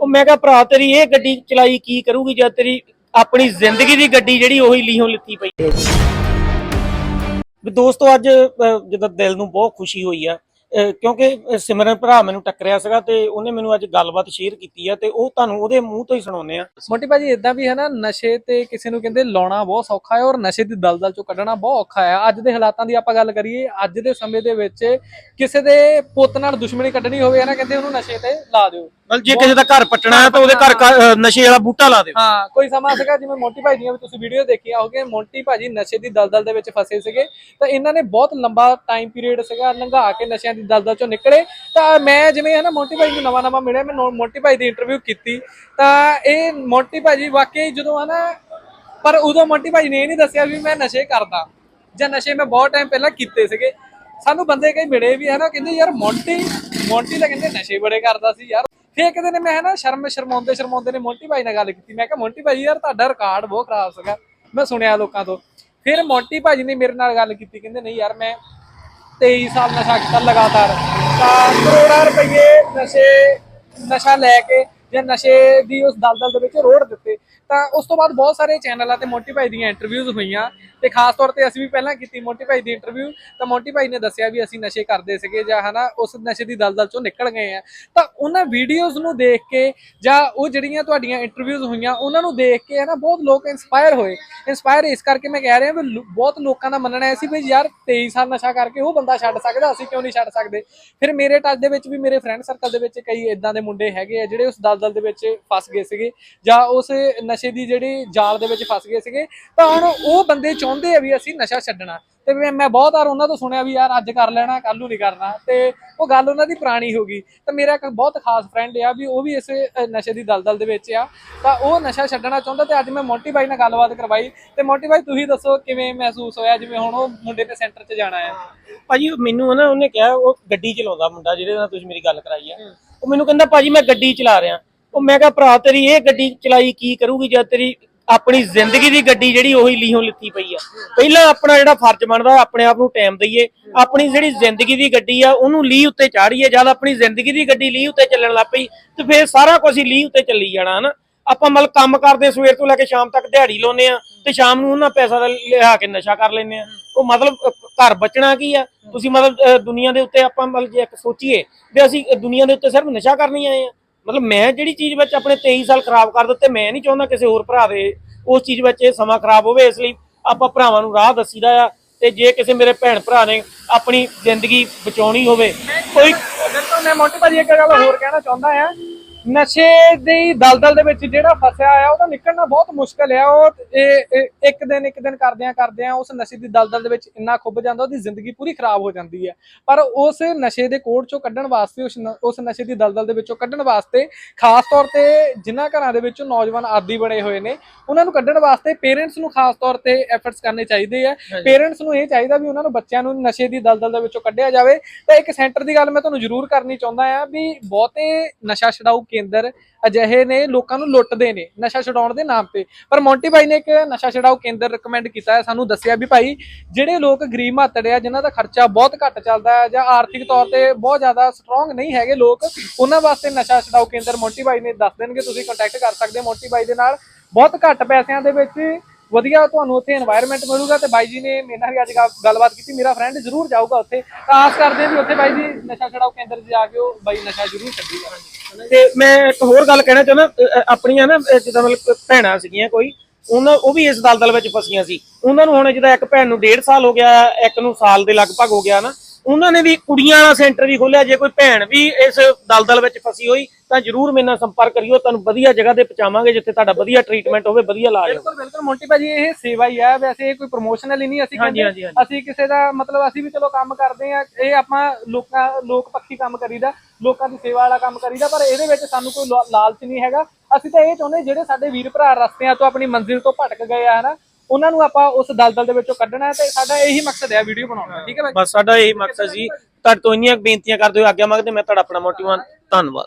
ਉਹ ਮੈਂ ਕਿਹਾ ਭਰਾ ਤੇਰੀ ਇਹ ਗੱਡੀ ਚਲਾਈ ਕੀ ਕਰੂਗੀ ਜਦ ਤੇਰੀ ਆਪਣੀ ਜ਼ਿੰਦਗੀ ਦੀ ਗੱਡੀ ਜਿਹੜੀ ਉਹੀ ਲੀਹੋਂ ਲਿੱਤੀ ਪਈ ਹੈ। ਵੀ ਦੋਸਤੋ ਅੱਜ ਅਹ, ਜਿੱਦਾਂ ਦਿਲ ਨੂੰ ਬਹੁਤ ਖੁਸ਼ੀ ਹੋਈ ਆ ਕਿਉਂਕਿ ਸਿਮਰਨ ਭਰਾ ਮੈਨੂੰ ਟੱਕਰਿਆ ਸੀਗਾ ਤੇ ਉਹਨੇ ਮੈਨੂੰ ਅੱਜ ਗੱਲਬਾਤ ਸ਼ੇਅਰ ਕੀਤੀ ਆ ਤੇ ਉਹ ਤੁਹਾਨੂੰ ਉਹਦੇ ਮੂੰਹ ਤੋਂ ਹੀ ਸੁਣਾਉਂਦੇ ਆ। ਮੋਟੀ ਭਾਜੀ ਇਦਾਂ ਵੀ ਹੈ ਨਾ ਨਸ਼ੇ ਤੇ ਕਿਸੇ ਨੂੰ ਕਹਿੰਦੇ ਲਾਉਣਾ ਬਹੁਤ ਸੌਖਾ ਹੈ ਔਰ ਨਸ਼ੇ ਦੀ ਦਲਦਲ ਚੋਂ ਕੱਢਣਾ ਬਹੁਤ ਔਖਾ ਹੈ। ਅੱਜ ਦੇ ਹਾਲਾਤਾਂ ਦੀ ਆਪਾਂ ਗੱਲ ਕਰੀਏ ਅੱਜ ਦੇ ਸਮੇਂ ਦੇ ਵਿੱਚ ਕਿਸੇ ਦੇ ਪੁੱਤ ਨਾਲ ਦੁਸ਼ਮਣੀ ਕੱਢਣੀ ਹੋਵੇ ਨਾ ਕਹਿੰਦੇ ਉਹਨੂੰ ਨਸ਼ੇ ਤੇ ਲਾ ਦਿਓ। ਮਤਲਬ ਜੇ ਕਿਸੇ ਦਾ ਘਰ ਪੱਟਣਾ ਹੈ ਤਾਂ ਉਹਦੇ ਘਰ ਨਸ਼ੇ ਵਾਲਾ ਬੂਟਾ ਲਾ ਦਿਓ। ਹਾਂ ਕੋਈ ਸਮਾਂ ਸੀਗਾ ਜਿਵੇਂ ਮੋਟੀ ਭਾਈ ਦੀਆਂ ਵੀ ਤੁਸੀਂ ਵੀਡੀਓ ਦੇਖੀਆਂ ਹੋਗੇ ਮੋਟੀ ਭਾਜੀ ਨਸ਼ੇ ਦੀ ਦਲਦਲ ਦੇ ਵਿੱਚ ਫਸੇ ਸੀਗੇ। ਤਾਂ ਇਹਨਾਂ ਨੇ ਬਹੁਤ ਲੰਬਾ ਟਾਈਮ ਪੀਰੀਅਡ ਸੀਗਾ ਲੰਘਾ ਕੇ ਨਸ਼ਿਆਂ ਦੀ ਦਲਦਲ ਚੋਂ ਨਿਕਲੇ। ਤਾਂ ਮੈਂ ਜਿਵੇਂ ਹੈ ਨਾ ਮੋਟੀ ਭਾਈ ਨੂੰ ਨਵਾਂ ਨਵਾਂ ਮਿਲਿਆ, ਮੈਂ ਨੋ- ਮੋਟੀ ਭਾਈ ਦੀ ਇੰਟਰਵਿਊ ਕੀਤੀ। ਤਾਂ ਇਹ ਮੋਟੀ ਭਾਜੀ ਵਾਕਈ ਜਦੋਂ ਹੈ ਨਾ ਪਰ ਉਦੋਂ ਮੋਟੀ ਭਾਈ ਨੇ ਇਹ ਨਹੀਂ ਦੱਸਿਆ ਵੀ ਮੈਂ ਨਸ਼ੇ ਕਰਦਾ, ਜਾਂ ਨਸ਼ੇ ਮੈਂ ਬਹੁਤ ਟਾਈਮ ਪਹਿਲਾਂ ਕੀਤੇ ਸੀਗੇ। ਸਾਨੂੰ ਬੰਦੇ ਕਈ ਮਿਲੇ ਵੀ ਹੈ ਨਾ ਕਹਿੰਦੇ ਯਾਰ ਮੋਟੀ ਮੋਟੀ ਤਾਂ ਕਹਿੰਦੇ ਨਸ਼ੇ ਬੜੇ ਕਰਦਾ ਸੀ ਯਾਰ। ਫਿਰ ਇੱਕ ਨੇ ਮੈਂ ਹੈ ਨਾ ਸ਼ਰਮ, ਸ਼ਰਮਾਉਂਦੇ ਸ਼ਰਮਾਉਂਦੇ ਨੇ ਮੋਂਟੀ ਭਾਈ ਨਾਲ ਗੱਲ ਕੀਤੀ। ਮੈਂ ਕਿਹਾ, ਮੋਂਟੀ ਭਾਈ ਯਾਰ ਤੁਹਾਡਾ ਰਿਕਾਰਡ ਬਹੁਤ ਖਰਾਬ ਸੀਗਾ। ਮੈਂ ਸੁਣਿਆ ਲੋਕਾਂ ਤੋਂ। ਫਿਰ ਮੋਂਟੀ ਭਾਜੀ ਨੇ ਮੇਰੇ ਨਾਲ ਗੱਲ ਕੀਤੀ, ਕਹਿੰਦੇ ਨਹੀਂ ਯਾਰ ਮੈਂ 23 ਸਾਲ ਨਸ਼ਾ ਕੀਤਾ ਲਗਾਤਾਰ। ਤਾਂ ਕਰੋੜਾਂ ਰੁਪਏ ਨਸ਼ੇ ਨਸ਼ਾ ਲੈ ਕੇ ਜਾਂ ਨਸ਼ੇ ਦੀ ਉਸ ਦਲਦਲ ਦੇ ਵਿੱਚ ਰੋੜ ਦਿੱਤੇ। ਤਾਂ ਉਸ ਤੋਂ ਬਾਅਦ ਬਹੁਤ ਸਾਰੇ ਚੈਨਲਾਂ ਤੇ ਮੋਟੀ ਭਾਈ ਦੀਆਂ ਇੰਟਰਵਿਊਜ਼ ਹੋਈਆਂ ਤੇ ਖਾਸ ਤੌਰ ਤੇ ਅਸੀਂ ਵੀ ਪਹਿਲਾਂ ਕੀਤੀ ਮੋਟੀ ਭਾਈ ਦੀ ਇੰਟਰਵਿਊ ਤਾਂ ਮੋਟੀ ਭਾਈ ਨੇ ਦੱਸਿਆ ਵੀ ਅਸੀਂ ਨਸ਼ੇ ਕਰਦੇ ਸੀਗੇ ਜਾਂ ਹਨਾ ਉਸ ਨਸ਼ੇ ਦੀ ਦਲਦਲ ਚੋਂ ਨਿਕਲ ਗਏ ਆ। ਤਾਂ ਉਹਨਾਂ ਵੀਡੀਓਜ਼ ਨੂੰ ਦੇਖ ਕੇ ਜਾਂ ਉਹ ਜਿਹੜੀਆਂ ਤੁਹਾਡੀਆਂ ਇੰਟਰਵਿਊਜ਼ ਹੋਈਆਂ, ਉਹਨਾਂ ਨੂੰ ਦੇਖ ਕੇ ਹਨਾ ਬਹੁਤ ਲੋਕ ਇਨਸਪਾਇਰ ਹੋਏ। ਇਨਸਪਾਇਰ ਇਸ ਕਰਕੇ ਮੈਂ ਕਹਿ ਰਿਹਾ ਵੀ ਬਹੁਤ ਲੋਕਾਂ ਦਾ ਮੰਨਣਾ ਹੈ ਸੀ ਵੀ ਯਾਰ 23 ਸਾਲ ਨਸ਼ਾ ਕਰਕੇ ਉਹ ਬੰਦਾ ਛੱਡ ਸਕਦਾ, ਅਸੀਂ ਕਿਉਂ ਨਹੀਂ ਛੱਡ ਸਕਦੇ? ਫਿਰ ਮੇਰੇ ਟੱਚ ਦੇ ਵਿੱਚ ਵੀ ਮੇਰੇ ਫਰੈਂਡ ਸਰਕਲ ਦੇ ਵਿੱਚ ਕਈ ਇਦਾਂ ਦੇ ਮੁੰਡੇ ਹੈਗੇ ਆ ਜਿਹੜੇ ਉਸ ਦਲਦਲ ਦੇ ਵਿੱਚ ਫਸ ਗਏ ਸੀਗੇ ਜਾਂ ਉਸ ਨਸ਼ੇ ਦੀ ਜਿਹੜੀ ਜਾਲ ਦੇ ਵਿੱਚ ਫਸ ਗਏ ਸੀਗੇ ਤਾਂ ਹੁਣ ਉਹ ਬੰਦੇ ਚਾਹੁੰਦੇ ਆ ਵੀ ਅਸੀਂ ਨਸ਼ਾ ਛੱਡਣਾ। ਤੇ ਮੈਂ ਮੈਂ ਬਹੁਤ ਵਾਰ ਉਹਨਾਂ ਤੋਂ ਸੁਣਿਆ ਵੀ ਯਾਰ ਅੱਜ ਕਰ ਲੈਣਾ ਕੱਲ ਨੂੰ ਨਹੀਂ ਕਰਨਾ। ਤੇ ਉਹ ਗੱਲ ਉਹਨਾਂ ਦੀ ਪੁਰਾਣੀ ਹੋ ਗਈ। ਤਾਂ ਮੇਰਾ ਇੱਕ ਬਹੁਤ ਖਾਸ ਫਰੈਂਡ ਆ ਵੀ ਉਹ ਵੀ ਇਸ ਨਸ਼ੇ ਦੀ ਦਲਦਲ ਦੇ ਵਿੱਚ ਆ। ਤਾਂ ਉਹ ਨਸ਼ਾ ਛੱਡਣਾ ਚਾਹੁੰਦਾ ਤੇ ਅੱਜ ਮੈਂ ਮੋਂਟੀ ਬਾਈ ਨਾਲ ਗੱਲਬਾਤ ਕਰਵਾਈ। ਤੇ ਮੋਂਟੀ ਬਾਈ ਤੁਸੀਂ ਦੱਸੋ ਕਿਵੇਂ ਮਹਿਸੂਸ ਹੋਇਆ? ਜਿਵੇਂ ਹੁਣ ਉਹ ਮੁੰਡੇ ਨੇ ਸੈਂਟਰ 'ਚ ਜਾਣਾ ਹੈ। ਭਾਜੀ ਮੈਨੂੰ ਨਾ ਉਹਨੇ ਕਿਹਾ ਉਹ ਗੱਡੀ ਚਲਾਉਂਦਾ ਮੁੰਡਾ ਜਿਹਦੇ ਨਾਲ ਤੁਸੀਂ ਮੇਰੀ ਗੱਲ ਕਰਾਈ ਆ। ਉਹ ਮੈਨੂੰ ਕਹਿੰਦਾ ਭਾਜੀ ਮੈਂ ਗੱਡੀ ਚਲਾ ਰਿਹਾ। ਉਹ ਮੈਂ ਕਿਹਾ ਭਰਾ ਤੇਰੀ ਇਹ ਗੱਡੀ ਚਲਾਈ ਕੀ ਕਰੂਗੀ ਜਦ ਤੇਰੀ ਆਪਣੀ ਜ਼ਿੰਦਗੀ ਦੀ ਗੱਡੀ ਜਿਹੜੀ ਉਹੀ ਲੀਹੋਂ ਲਿੱਤੀ ਪਈ ਆ। ਪਹਿਲਾਂ ਆਪਣਾ ਜਿਹੜਾ ਫਰਜ਼ ਬਣਦਾ ਆਪਣੇ ਆਪ ਨੂੰ ਟਾਈਮ ਦਈਏ। ਆਪਣੀ ਜਿਹੜੀ ਜ਼ਿੰਦਗੀ ਦੀ ਗੱਡੀ ਆ ਉਹਨੂੰ ਲੀਹ ਉੱਤੇ ਚਾੜੀਏ। ਜਦ ਆਪਣੀ ਜ਼ਿੰਦਗੀ ਦੀ ਗੱਡੀ ਲੀਹ ਉੱਤੇ ਚੱਲਣ ਲੱਗ ਪਈ ਤੇ ਫੇਰ ਸਾਰਾ ਕੁਝ ਹੀ ਲੀਹ ਉੱਤੇ ਚੱਲੀ ਜਾਣਾ ਹਨਾ। ਆਪਾਂ ਮਤਲਬ ਕੰਮ ਕਰਦੇ ਸਵੇਰ ਤੋਂ ਲੈ ਕੇ ਸ਼ਾਮ ਤੱਕ ਦਿਹਾੜੀ ਲਾਉਨੇ ਆ ਤੇ ਸ਼ਾਮ ਨੂੰ ਉਹਨਾਂ ਪੈਸਾ ਦਾ ਲਿਆ ਕੇ ਨਸ਼ਾ ਕਰ ਲੈਨੇ ਆ। ਉਹ ਮਤਲਬ ਘਰ ਬਚਣਾ ਕੀ ਆ? ਤੁਸੀਂ ਮਤਲਬ ਅ, ਦੁਨੀਆ ਦੇ ਉੱਤੇ ਆਪਾਂ ਮਤਲਬ ਜੇ ਇੱਕ ਸੋਚੀਏ ਵੀ ਅਸੀਂ ਦੁਨੀਆ ਦੇ ਉੱਤੇ ਸਿਰਫ ਨਸ਼ਾ ਕਰਨ ਹੀ ਆਏ ਆ। ਮਤਲਬ ਮੈਂ ਜਿਹੜੀ ਚੀਜ਼ ਵਿੱਚ ਆਪਣੇ 23 ਸਾਲ ਖਰਾਬ ਕਰ ਦਿੱਤੇ ਮੈਂ ਨਹੀਂ ਚਾਹੁੰਦਾ ਕਿਸੇ ਹੋਰ ਭਰਾ ਦੇ ਉਸ ਚੀਜ਼ ਵਿੱਚ ਇਹ ਸਮਾਂ ਖਰਾਬ ਹੋਵੇ ਇਸ ਲਈ ਆਪਾਂ ਭਰਾਵਾਂ ਨੂੰ ਰਾਹ ਦੱਸੀਦਾ ਆ ਤੇ ਜੇ ਕਿਸੇ ਮੇਰੇ ਭੈਣ ਭਰਾ ਨੇ ਆਪਣੀ ਜ਼ਿੰਦਗੀ ਬਚਾਉਣੀ ਹੋਵੇ ਕੋਈ ਬਿਲਕੁਲ ਮੈਂ ਮੋਂਟੀ ਭਾਜੀ ਇੱਕ ਗੱਲ ਹੋਰ ਕਹਿਣਾ ਚਾਹੁੰਦਾ ਆ ਨਸ਼ੇ ਦੀ ਦਲਦਲ ਦੇ ਵਿੱਚ ਜਿਹੜਾ ਫਸਿਆ ਆ ਉਹਦਾ ਨਿਕਲਣਾ ਬਹੁਤ ਮੁਸ਼ਕਲ ਆ ਉਹ ਇਹ- ਇੱਕ ਦਿਨ ਇੱਕ ਦਿਨ ਕਰਦਿਆਂ ਕਰਦਿਆਂ ਉਸ ਨਸ਼ੇ ਦੀ ਦਲਦਲ ਦੇ ਵਿੱਚ ਇੰਨਾ ਖੁੱਭ ਜਾਂਦਾ ਉਹਦੀ ਜ਼ਿੰਦਗੀ ਪੂਰੀ ਖਰਾਬ ਹੋ ਜਾਂਦੀ ਹੈ। ਪਰ ਉਸ ਨਸ਼ੇ ਦੇ ਕੋੜ ਚੋਂ ਕੱਢਣ ਵਾਸਤੇ ਉਸ ਉਸ ਨਸ਼ੇ ਦੀ ਦਲਦਲ ਦੇ ਵਿੱਚੋਂ ਕੱਢਣ ਵਾਸਤੇ ਖਾਸ ਤੌਰ ਤੇ ਜਿਨ੍ਹਾਂ ਘਰਾਂ ਦੇ ਵਿੱਚੋਂ ਨੌਜਵਾਨ ਆਦੀ ਬਣੇ ਹੋਏ ਨੇ ਉਹਨਾਂ ਨੂੰ ਕੱਢਣ ਵਾਸਤੇ ਪੇਰੈਂਟਸ ਨੂੰ ਖਾਸ ਤੌਰ ਤੇ ਐਫਰਟਸ ਕਰਨੇ ਚਾਹੀਦੇ ਆ। ਪੇਰੈਂਟਸ ਨੂੰ ਇਹ ਚਾਹੀਦਾ ਵੀ ਉਹਨਾਂ ਨੂੰ ਬੱਚਿਆਂ ਨੂੰ ਨਸ਼ੇ ਦੀ ਦਲਦਲ ਦੇ ਵਿੱਚੋਂ ਕੱਢਿਆ ਜਾਵੇ। ਤਾਂ ਇੱਕ ਸੈਂਟਰ ਦੀ ਗੱਲ ਮੈਂ ਤੁਹਾਨੂੰ ਜ਼ਰੂਰ ਕਰਨੀ ਚਾਹੁੰਦਾ ਆ ਵੀ ਬਹੁਤੇ ਨਸ਼ਾ ਛਡਾਊ ਕੇਂਦਰ ਅਜਿਹੇ ਨੇ, ਲੋਕਾਂ ਨੂੰ ਲੁੱਟਦੇ ਨੇ ਨਸ਼ਾ ਛਡਾਉਣ ਦੇ ਨਾਮ ਤੇ। ਪਰ ਮੌਂਟੀ ਬਾਈ ਨੇ ਇੱਕ ਨਸ਼ਾ ਛਡਾਊ ਕੇਂਦਰ ਰეკਮੈਂਡ ਕੀਤਾ ਹੈ, ਸਾਨੂੰ ਦੱਸਿਆ ਵੀ ਭਾਈ, ਜਿਹੜੇ ਲੋਕ ਗਰੀਬ ਮਾਤੜੇ ਆ, ਜਿਨ੍ਹਾਂ ਦਾ ਖਰਚਾ ਬਹੁਤ ਘੱਟ ਚੱਲਦਾ ਹੈ ਜਾਂ ਆਰਥਿਕ ਤੌਰ ਤੇ ਬਹੁਤ ਜ਼ਿਆਦਾ ਸਟਰੋਂਗ ਨਹੀਂ ਹੈਗੇ ਲੋਕ, ਉਹਨਾਂ ਵਾਸਤੇ ਨਸ਼ਾ ਛਡਾਊ ਕੇਂਦਰ ਮੌਂਟੀ ਬਾਈ ਨੇ ਦੱਸ ਦੇਣਗੇ, ਤੁਸੀਂ ਕੰਟੈਕਟ ਕਰ ਸਕਦੇ ਹੋ ਮੌਂਟੀ ਬਾਈ ਦੇ ਨਾਲ। ਬਹੁਤ ਘੱਟ ਪੈਸਿਆਂ ਦੇ ਵਿੱਚ ਵਧੀਆ ਤੁਹਾਨੂੰ ਉੱਥੇ এনवायरमेंट ਮਿਲੂਗਾ ਤੇ ਬਾਈ ਜੀ ਨੇ ਮੇਰੇ ਨਾਲ ਵੀ ਅੱਜ ਗੱਲਬਾਤ ਕੀਤੀ, ਮੇਰਾ ਫਰੈਂਡ ਜ਼ਰੂਰ ਜਾਊਗਾ ਉੱਥੇ। ਤਾਂ ਆਸ ਕਰਦੇ ਵੀ ਉੱਥੇ ਬਾਈ ਜੀ ਨਸ਼ਾ ਛਡਾਓ ਕੇਂਦਰ 'ਚ ਜਾ ਕੇ ਉਹ ਬਾਈ ਨਸ਼ਾ ਜ਼ਰੂਰ ਛੱਡੂਗਾ। ਤੇ ਮੈਂ ਇੱਕ ਹੋਰ ਗੱਲ ਕਹਿਣਾ ਚਾਹੁੰਦਾ ਆਪਣੀਆਂ ਨਾ ਜਿੱਦਾਂ ਮਤਲਬ ਭੈਣਾਂ ਸੀਗੀਆਂ ਕੋਈ, ਉਹਨਾਂ, ਉਹ ਵੀ ਇਸ ਦਲਦਲ ਵਿੱਚ ਫਸੀਆਂ ਸੀ। ਉਹਨਾਂ ਨੂੰ ਹੁਣ ਜਿਹਦਾ ਇੱਕ ਭੈਣ ਨੂੰ 1.5 ਸਾਲ ਹੋ ਗਿਆ, ਇੱਕ ਨੂੰ ਸਾਲ ਦੇ ਲਗਭਗ ਹੋ ਗਿਆ ਨਾ ਉਹਨਾਂ ਨੇ ਵੀ ਕੁੜੀਆਂ ਵਾਲਾ ਸੈਂਟਰ ਵੀ ਖੋਲਿਆ ਜੇ ਕੋਈ ਭੈਣ ਵੀ ਇਸ ਦਲਦਲ ਵਿੱਚ ਫਸੀ ਹੋਈ ਤਾਂ ਜਰੂਰ ਮੇਰੇ ਨਾਲ ਸੰਪਰਕ ਕਰਿਓ ਤੁਹਾਨੂੰ ਵਧੀਆ ਜਗ੍ਹਾ ਤੇ ਪਹੁੰਚਾਵਾਂਗੇ ਜਿੱਥੇ ਤੁਹਾਡਾ ਵਧੀਆ ਟ੍ਰੀਟਮੈਂਟ ਹੋਵੇ ਵਧੀਆ ਇਲਾਜ ਬਿਲਕੁਲ ਬਿਲਕੁਲ ਮੋਂਟੀ ਭਾਜੀ ਇਹ ਸੇਵਾ ਹੀ ਹੈ ਵੈਸੇ ਇਹ ਕੋਈ ਪ੍ਰੋਮੋਸ਼ਨਲ ਹੀ ਨਹੀਂ ਅਸੀਂ ਹਾਂਜੀ, ਕਹਿੰਦੇ-। ਅਸੀਂ ਕਿਸੇ ਦਾ ਮਤਲਬ ਅਸੀਂ ਵੀ ਚਲੋ ਕੰਮ ਕਰਦੇ ਆ ਇਹ ਆਪਾਂ ਲੋਕਾਂ ਲੋਕ ਪੱਖੀ ਕੰਮ ਕਰੀਦਾ ਲੋਕਾਂ ਦੀ ਸੇਵਾ ਵਾਲਾ ਕੰਮ ਕਰੀਦਾ ਪਰ ਇਹਦੇ ਵਿੱਚ ਸਾਨੂੰ ਕੋਈ ਲਾਲਚ ਨਹੀਂ ਹੈਗਾ ਅਸੀਂ ਤਾਂ ਇਹ ਚਾਹੁੰਦੇ ਜਿਹੜੇ ਸਾਡੇ ਵੀਰ ਭਰਾ ਰਸਤਿਆਂ ਤੋਂ ਆਪਣੀ ਮੰਜ਼ਿਲ ਤੋਂ ਭਟਕ ਗਏ ਆ ਹਨਾ ਉਹਨਾਂ ਨੂੰ ਆਪਾਂ ਉਸ ਦਲਦਲ ਦੇ ਵਿੱਚੋਂ ਕੱਢਣਾ ਹੈ ਤੇ ਸਾਡਾ ਇਹੀ ਮਕਸਦ ਹੈ ਵੀਡੀਓ ਬਣਾਉਣ ਦਾ। ਠੀਕ ਹੈ ਭਾਈ ਬਸ ਸਾਡਾ ਇਹੀ ਮਕਸਦ ਜੀ। ਤੁਹਾਡੇ ਤੋਂ ਇੰਨੀਆਂ ਬੇਨਤੀਆਂ ਕਰਦੇ ਹੋ ਆਗਿਆ ਮੰਗਦੇ, ਮੈਂ ਤੁਹਾਡਾ ਆਪਣਾ ਮੋਟੀਵਾਨ ਧੰਨਵਾਦ।